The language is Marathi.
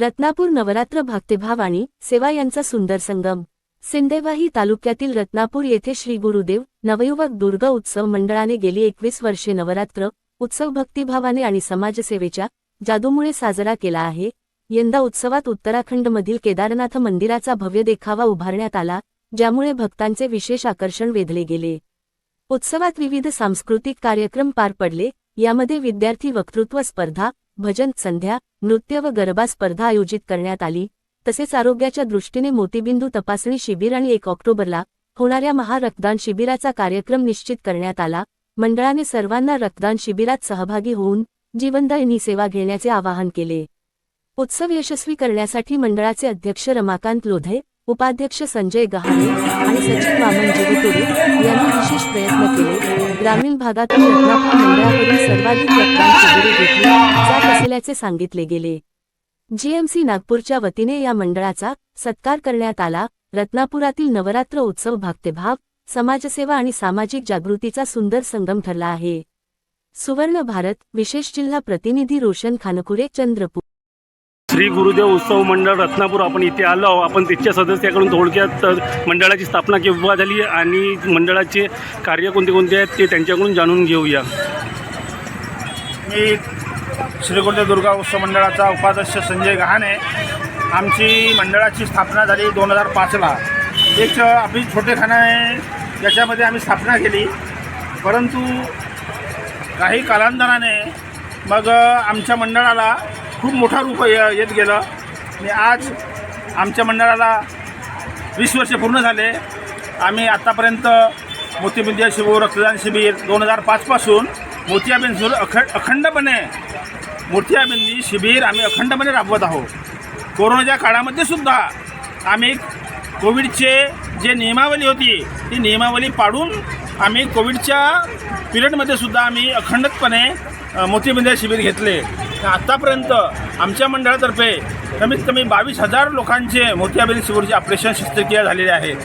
रत्नापूर नवरात्र भक्तिभाव आणि सेवा यांचा सुंदर संगम. सिंदेवाही तालुक्यातील रत्नापूर येथे श्री गुरुदेव नवयुवक दुर्गा उत्सव मंडळाने गेली एकवीस वर्षे नवरात्र उत्सव भक्तिभावाने आणि समाजसेवेच्या जादूमुळे साजरा केला आहे. यंदा उत्सवात उत्तराखंडमधील केदारनाथ मंदिराचा भव्य देखावा उभारण्यात आला ज्यामुळे भक्तांचे विशेष आकर्षण वेधले गेले. उत्सवात विविध सांस्कृतिक कार्यक्रम पार पडले यामध्ये विद्यार्थी वक्तृत्व स्पर्धा भजन संध्या नृत्य व गरबा स्पर्धा आयोजित करण्यात आली. तसेच आरोग्याच्या दृष्टीने मोतीबिंदू तपासणी शिबिर आणि एक ऑक्टोबरला होणाऱ्या महारक्तदान शिबिराचा कार्यक्रम निश्चित करण्यात आला. मंडळाने सर्वांना रक्तदान शिबिरात सहभागी होऊन जीवनदायिनी सेवा घेण्याचे आवाहन केले. उत्सव यशस्वी करण्यासाठी मंडळाचे अध्यक्ष रमाकांत लोधे उपाध्यक्ष संजय गहाणे आणि सचिव वामन जिगतुरे यांनी विशेष प्रयत्न केले. ग्रामीण भागातून रत्नापूर मंडळाकडून सर्वाधिक रक्तदान शिबिरे घेतली. असल्याचे सांगितले गेले. जीएमसी नागपूरच्या वतीने या मंडळाचा सत्कार करण्यात आला. रत्नापुरातील नवरात्र उत्सव भक्तिभाव समाजसेवा आणि सामाजिक जागृतीचा सुंदर संगम ठरला आहे. सुवर्ण भारत विशेष जिल्हा प्रतिनिधी रोशन खानकुरे चंद्रपूर. श्री गुरुदेव उत्सव मंडळ रत्नापूर. आपण इथे आलो. आपण तिथच्या सदस्याकडून थोडक्यात मंडळाची स्थापना केव्हा झाली आणि मंडळाचे कार्य कोणते कोणते आहेत ते त्यांच्याकडून जाणून घेऊया. मी श्री दुर्गा उत्सव मंडळाचा उपाध्यक्ष संजय गहाणे. आमची मंडळाची स्थापना झाली दोन हजार पाचला. एक आपली छोटेखाना आहे याच्यामध्ये आम्ही स्थापना केली. परंतु काही कालांतराने मग आमच्या मंडळाला खूप मोठा रूप येत गेलं. आणि आज आमच्या मंडळाला वीस वर्षे पूर्ण झाले. आम्ही आत्तापर्यंत मोतीबिंदिया शिबिर रक्तदान शिबिर दोन हजार पाचपासून मोतियाबिंद शिबिर अखंड अखंडपणे मोतियाबिंदी शिबिर आम्ही अखंडपणे राबवत आहोत. कोरोनाच्या काळामध्ये सुद्धा आम्ही कोविडचे जे नियमावली होती ती नियमावली पाडून आम्ही कोविडच्या पिरियडमध्ये सुद्धा आम्ही अखंडपणे अ, शिबिर घेतले. आत्तापर्यंत आमच्या मंडळातर्फे कमीत कमी बावीस हजार लोकांचे मोतियाबिंद शिबिरचे ऑपरेशन शस्त्रक्रिया झालेले आहेत